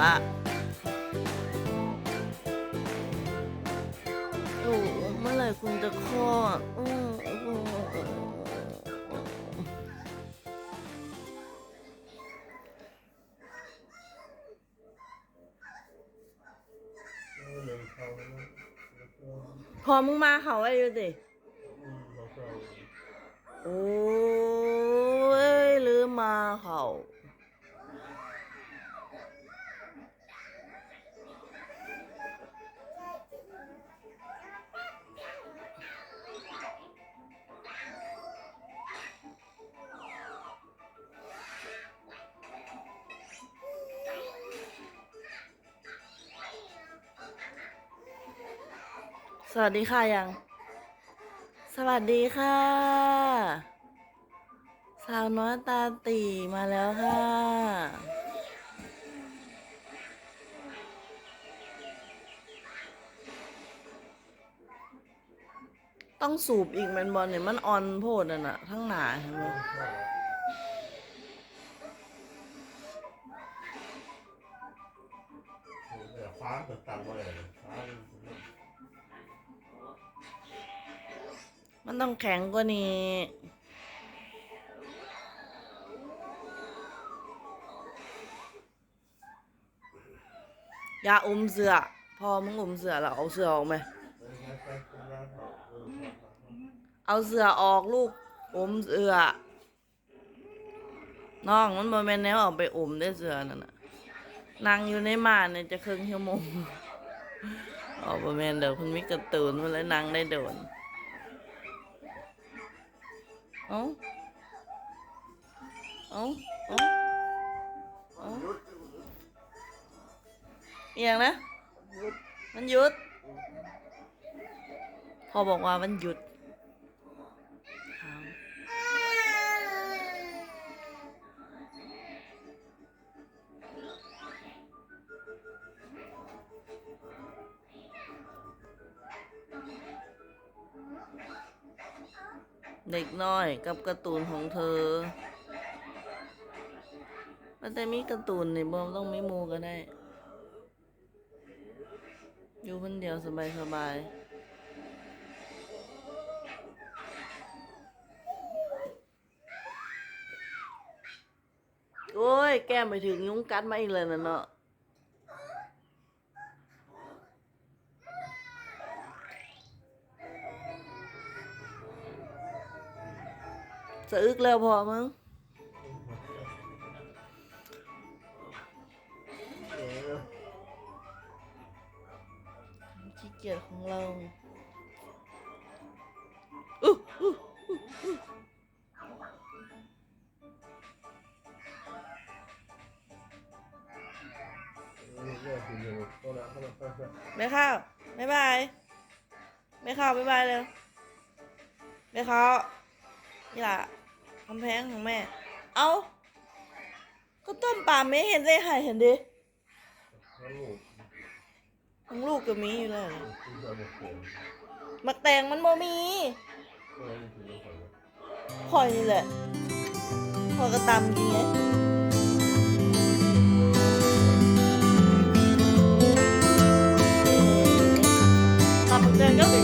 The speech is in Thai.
ปะโอ้เมื่อไหร่คุณจะคลอดพอมึงมาเขาไว้อยู่ดิโอ้ยลืมมาเขา สวัสดีค่ะยัง สวัสดีค่ะ สาวน้อยตาตีมาแล้วค่ะ ต้องสูบอีกแมนบอลเนี่ยมันออนโพดอะนะทั้งหนาเห็นไหมฟ้าเปิดตังมาเลยฟ้า มันต้องแข็งกว่านี้ อย่าอมเสือ พอมึงอมเสือแล้วเอาเสือออกไหม เอาเสือออกลูกอมเสือ น้องมันบ่แม่นแนวเอาไปอมได้เสือนั่นน่ะนั่งอยู่ในม่านเนี่ยจะครึ่งชั่วโมงอ๋อบ่แม่นเดี๋ยวเพิ่นมีกร์ตูนมันเลยนั่งได้โดน เอาเอาเอาเอ้าอหย่างนะ มันหยุด พอบอกว่ามันหยุด เด็กน้อยกับการ์ตูนของเธอ มันจะมีการ์ตูนนี่บ่ต้องไมีหมูก็ได้ อยู่คนเดียวสบายสบายโอ้ย แก้มไปถึงยุงกัดมาอีกเลยนะเนาะ สะอึกแล้วพอมึงขี้เกียจของเราอู้อู้ไม่เข้าบ๊ายบาย ไม่เข้าบ๊ายบายเลย ไม่เข้า นี่ล่ะกำแพงของแม่ เอาก็ต้นป่าไม่เห็นเลยหายเห็นดิของลูกก็มีอยู่แล้วมัแตงมันโมมีพอยนี่แหละพอก็ตามกินไงตามมักแตงก็เป็